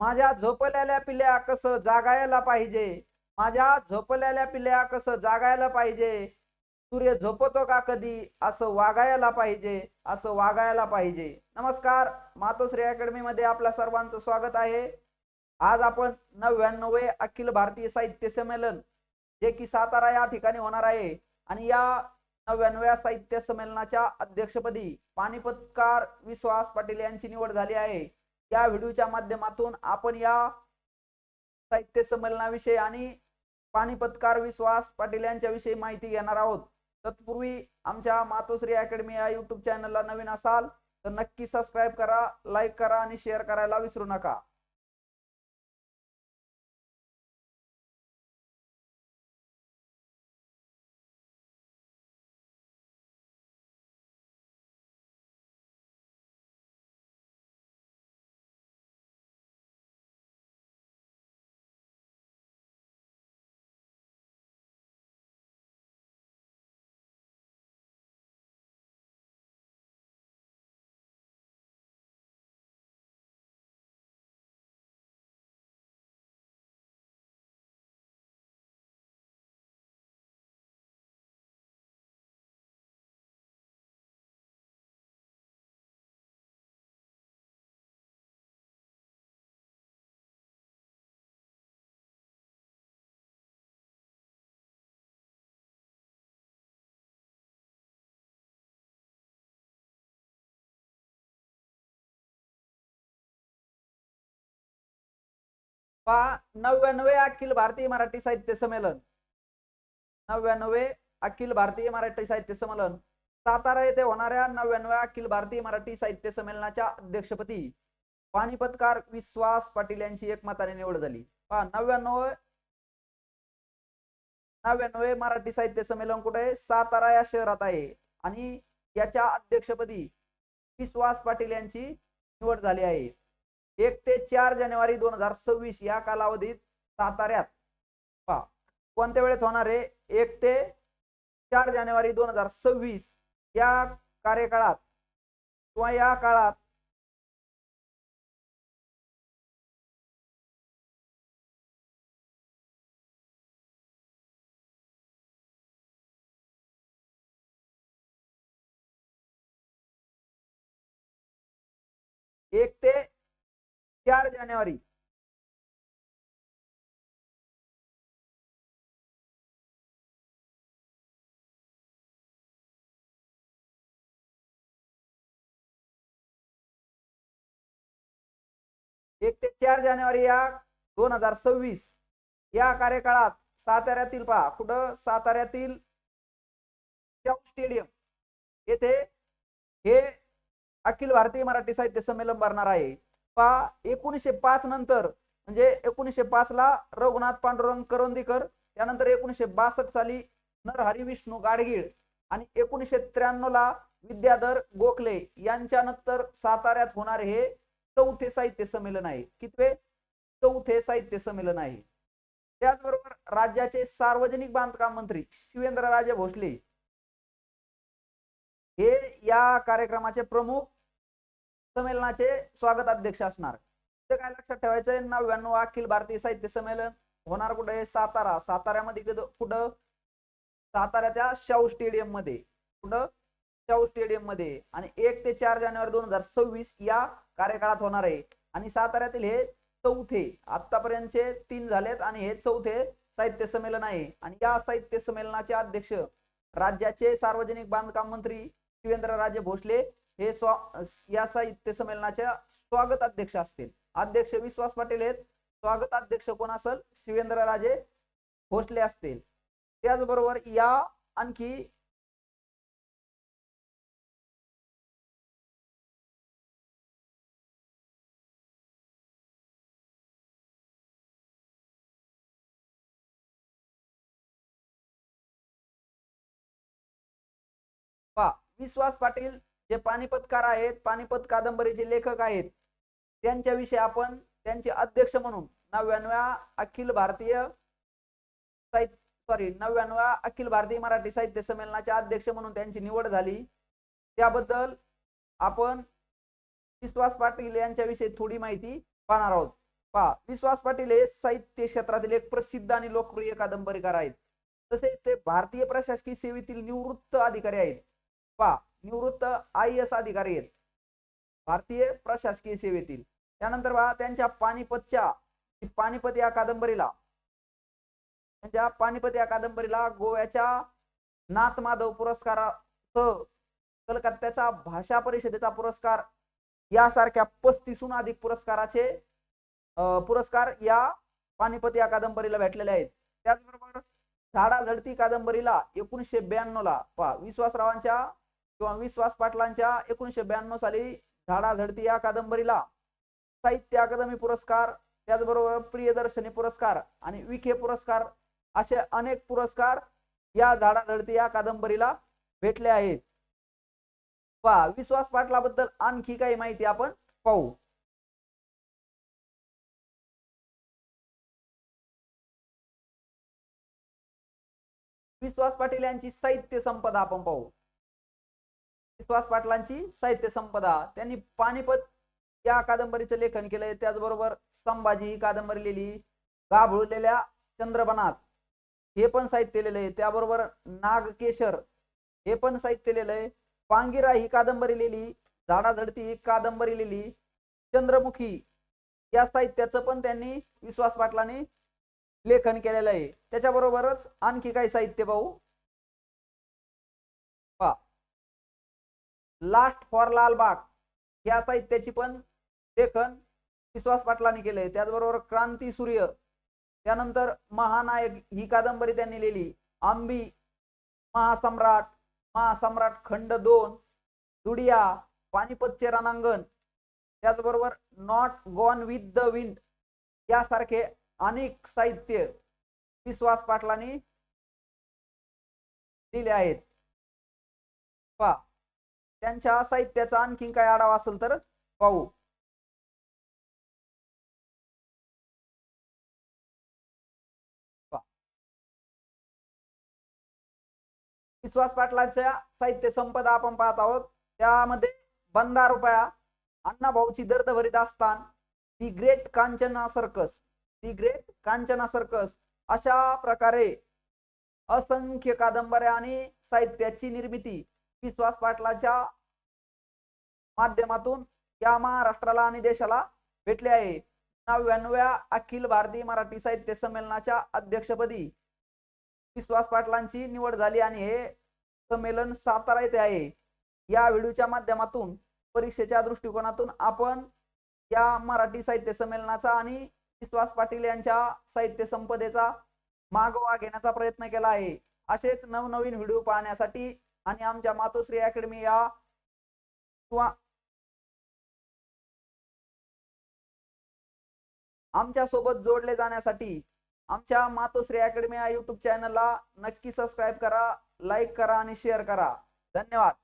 माझ्या झोपलेल्या पिल्या कसं जागायला पाहिजे? माझ्या झोपलेल्या पिल्या कसं जागायला पाहिजे? सूर्य झोपतो का कधी? असं वागायला पाहिजे असं वागायला पाहिजे. नमस्कार मातोश्री अकॅडमी मध्ये आपल्या सर्वांचं स्वागत आहे. आज आपण नव्याण्णवे अखिल भारतीय साहित्य संमेलन जे की सातारा या ठिकाणी होणार आहे. आणि या नव्याण्णव्या साहित्य संमेलनाच्या अध्यक्षपदी पानिपतकार विश्वास पाटील यांची निवड झाली आहे. या व्हिडिओच्या माध्यमातून आपण या साहित्य संमेलनाविषयी आणि पानिपतकार विश्वास पाटील यांच्याविषयी माहिती घेणार आहोत. तत्पूर्वी आमच्या मातोश्री अकॅडमी या युट्यूब चॅनलला नवीन असाल तर नक्की सबस्क्राईब करा लाईक करा आणि शेअर करायला विसरू नका. पहा नव्याण्णवे अखिल भारतीय मराठी साहित्य संमेलन. नव्याण्णवे अखिल भारतीय मराठी साहित्य संमेलन. सातारा येथे होणाऱ्या नव्याण्णव्या अखिल भारतीय मराठी साहित्य संमेलनाच्या अध्यक्षपदी पानिपतकार विश्वास पाटील यांची एकमताने निवड झाली. पहा नव्याण्णव नव्याण्णवे मराठी साहित्य संमेलन कुठे? सातारा या शहरात आहे. आणि याच्या अध्यक्षपदी विश्वास पाटील यांची निवड झाली आहे. एक ते चार जानेवारी दोन हजार सव्वीस या कालावधीत साताऱ्यात. पहा कोणत्या वेळेत होणार आहे एक ते चार जानेवारी दोन हजार सव्वीस या कार्यकाळात किंवा या काळात एक ते चार जानेवारी. एक ते चार जानेवारी या दोन हजार सव्वीस. या कार्यकाळात साताऱ्यातील पहा कुठं? साताऱ्यातील स्टेडियम. येथे हे अखिल भारतीय मराठी साहित्य संमेलन भरणार आहे. पा एकोणीसशे पाच नंतर म्हणजे एकोणीसशे पाच ला रघुनाथ पांडुरंग करंदीकर त्यानंतर एकोणीसशे बासष्ट साली नरहरी विष्णू गाडगीळ आणि एकोणीसशे त्र्याण्णव ला विद्याधर गोखले यांच्यानंतर साताऱ्यात होणारे हे चौथे साहित्य संमेलन आहे. कितवे? चौथे साहित्य संमेलन आहे. त्याचबरोबर राज्याचे सार्वजनिक बांधकाम मंत्री शिवेंद्रराजे भोसले हे या कार्यक्रमाचे प्रमुख संमेलनाचे स्वागत अध्यक्ष असणार. ते काय लक्षात ठेवायचंय? नव्याण्णव अखिल भारतीय साहित्य संमेलन होणार कुठे? सातारा. साताऱ्यामध्ये कुठं- कुठं साताऱ्याच्या शाहू स्टेडियममध्ये कुठं? शाहू स्टेडियममध्ये आणि एक ते चार जानेवारी दोन हजार सव्वीस या कार्यकाळात होणार आहे. आणि साताऱ्यातील हे चौथे आतापर्यंतचे तीन झालेत आणि हे चौथे साहित्य संमेलन आहे. आणि या साहित्य संमेलनाचे अध्यक्ष राज्याचे सार्वजनिक बांधकाम मंत्री शिवेंद्रराजे भोसले हे स्वा या साहित्य संमेलनाच्या स्वागत अध्यक्ष असतील. अध्यक्ष विश्वास पाटील आहेत. स्वागत अध्यक्ष कोण असेल? शिवेंद्रराजे भोसले असतील. त्याचबरोबर या आणखी विश्वास पाटील जे पानिपतकार आहेत पानिपत कादंबरीचे लेखक आहेत त्यांच्याविषयी आपण त्यांचे अध्यक्ष म्हणून नव्याण्णव्या अखिल भारतीय साहित्य सॉरी नव्याण्णव्या अखिल भारतीय मराठी साहित्य संमेलनाचे अध्यक्ष म्हणून त्यांची निवड झाली. त्याबद्दल आपण विश्वास पाटील यांच्याविषयी थोडी माहिती पाहणार आहोत. पहा विश्वास पाटील हे साहित्य क्षेत्रातील एक प्रसिद्ध आणि लोकप्रिय कादंबरीकार आहेत. तसेच ते भारतीय प्रशासकीय सेवेतील निवृत्त अधिकारी आहेत. पहा निवृत्त आय एस अधिकारी आहेत. भारतीय प्रशासकीय सेवेतील. त्यानंतर बघा त्यांच्या पानिपतच्या पानिपत या कादंबरीला. त्यांच्या पानिपत या कादंबरीला गोव्याच्या नाथ माधव पुरस्कारासह कलकत्त्याचा भाषा परिषदेचा पुरस्कार यासारख्या पस्तीसहून अधिक पुरस्काराचे पुरस्कार या पानिपत या कादंबरीला भेटलेले आहेत. त्याचबरोबर झाडा झडती कादंबरीला एकोणीसशे ब्याण्णव ला पहा विश्वासरावांच्या किंवा विश्वास पाटलांच्या एकोणीशे ब्याण्णव साली झाडाझडती या कादंबरीला साहित्य अकादमी पुरस्कार त्याचबरोबर प्रियदर्शनी पुरस्कार आणि विखे पुरस्कार असे अनेक पुरस्कार या झाडाझडती या कादंबरीला भेटले आहेत. पहा विश्वास पाटलाबद्दल आणखी काही माहिती आपण पाहू. विश्वास पाटील यांची साहित्य संपदा आपण पाहू. विश्वास पाटलांची साहित्य संपदा. त्यांनी पानिपत या कादंबरीचं लेखन केलंय. त्याचबरोबर संभाजी ही कादंबरी लिहिली. गाभळलेल्या चंद्रबनात. हे पण साहित्य लिहिलंय. त्याबरोबर नागकेशर. हे पण साहित्य लिहिलंय. पांगिरा ही कादंबरी लिहिली. झाडाझडती ही कादंबरी लिहिली. चंद्रमुखी या साहित्याचं पण त्यांनी विश्वास पाटलांनी लेखन केलेलं आहे. त्याच्याबरोबरच आणखी काही साहित्य पाहू. लास्ट फॉर लालबाग या साहित्याची पण लेखन विश्वास पाटलांनी केलंय. त्याचबरोबर क्रांती सूर्य. त्यानंतर महानायक ही कादंबरी त्यांनी लिहिली. आंबी महासम्राट महासम्राट खंड दोन दुडिया पानिपतचे रणांगण त्याचबरोबर not gone with the wind यासारखे अनेक साहित्य विश्वास पाटलांनी दिले आहेत. पा त्यांच्या साहित्याचा आणखीन काय आढावा असेल तर पाहू. विश्वास पाटलांच्या साहित्य संपदा आपण पाहत आहोत. त्यामध्ये बंदा रुपया अण्णाभाऊची दर्दभरीत दास्तान the great Kanchana circus the great Kanchana circus अशा प्रकारे असंख्य कादंबऱ्या आणि साहित्याची निर्मिती विश्वास पाटलाच्या माध्यमातून या महाराष्ट्राला आणि देशाला भेटले आहे. नव्याण्णव्या अखिल भारतीय मराठी साहित्य संमेलनाच्या अध्यक्षपदी विश्वास पाटलांची निवड झाली आणि हे संमेलन सातारा येथे आहे. या व्हिडिओच्या माध्यमातून परीक्षेच्या दृष्टिकोनातून आपण या मराठी साहित्य संमेलनाचा आणि विश्वास पाटील यांच्या साहित्य संपदेचा मागोवा घेण्याचा प्रयत्न केला आहे. असेच नवनवीन व्हिडिओ पाहण्यासाठी आणि आमच्या मातोश्री अकॅडमी या किंवा आमच्यासोबत जोडले जाण्यासाठी आमच्या मातोश्री अकॅडमी या युट्यूब चॅनलला नक्की सबस्क्राईब करा लाईक करा आणि शेअर करा. धन्यवाद.